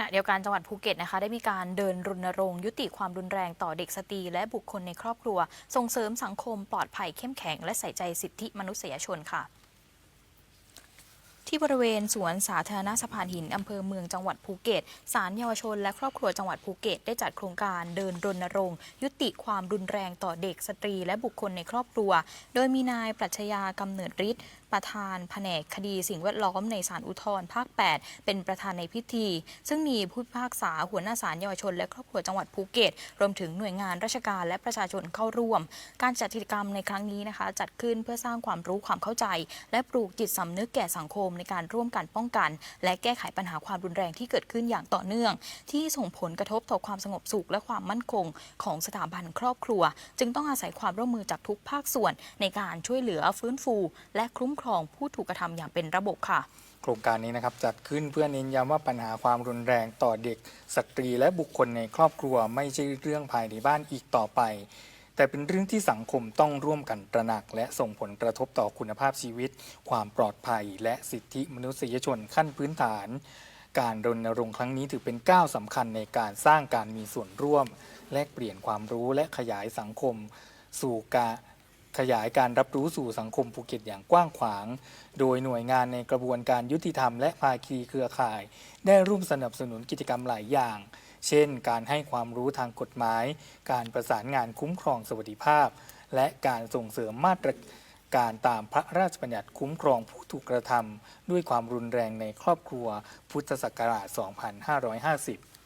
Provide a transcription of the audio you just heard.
ขณะเดียวกันจังหวัดภูเก็ตนะคะ ได้มีการเดินรณรงค์ยุติความรุนแรงต่อเด็กสตรีและบุคคลในครอบครัว ส่งเสริมสังคมปลอดภัยเข้มแข็ง และใส่ใจสิทธิมนุษยชนค่ะที่บริเวณสวนสาธารณสะพานหิน อำเภอเมืองจังหวัดภูเก็ตศาลเยาวชน และครอบครัวจังหวัดภูเก็ต ได้จัดโครงการเดินรณรงค์ ยุติความรุนแรงต่อเด็กสตรี และบุคคลในครอบครัว โดยมีนายปรัชญากำเนิดฤทธิ์ประธานแผนกคดีสิ่งแวดล้อมในศาลอุทธรภาค 8 เป็นประธานในพิธี ซึ่งมีผู้พิพากษาหัวหน้าศาลเยาวชนและครอบครัวจังหวัดภูเก็ต รวมถึงหน่วยงานราชการและประชาชนเข้าร่วม การจัดกิจกรรมในครั้งนี้นะคะ จัดขึ้นเพื่อสร้างความรู้ความเข้าใจ และปลูกจิตสำนึกแก่สังคมในการร่วมกันป้องกัน และแก้ไขปัญหาความรุนแรงที่เกิดขึ้นอย่างต่อเนื่อง ที่ส่งผลกระทบต่อความสงบสุขและความมั่นคง ของสถาบันครอบครัว จึงต้องอาศัยความร่วมมือจากทุกภาคส่วน ในการช่วยเหลือฟื้นฟู และคุ้มครองผู้ถูกกระทำอย่างเป็นระบบค่ะ โครงการนี้นะครับจัดขึ้นเพื่อเน้นย้ำว่าปัญหาความรุนแรงต่อเด็กสตรีและบุคคลในครอบครัวไม่ใช่เรื่องภายในบ้านอีกต่อไป แต่เป็นเรื่องที่สังคมต้องร่วมกันตระหนัก และส่งผลกระทบต่อคุณภาพชีวิต ความปลอดภัย และสิทธิมนุษยชนขั้นพื้นฐาน การรณรงค์ครั้งนี้ถือเป็นก้าวสำคัญในการสร้างการมีส่วนร่วม แลกเปลี่ยนความรู้และขยายสังคม สู่การ ขยายการรับรู้สู่สังคมภูเก็ตอย่างกว้างขวาง โดยหน่วยงานในกระบวนการยุติธรรมและภาคีเครือข่าย ได้ร่วมสนับสนุนกิจกรรมหลายอย่าง เช่น การให้ความรู้ทางกฎหมาย การประสานงานคุ้มครองสวัสดิภาพ และการส่งเสริมมาตรการตามพระราชบัญญัติคุ้มครองผู้ถูกกระทำด้วยความรุนแรงในครอบครัวพุทธศักราช 2550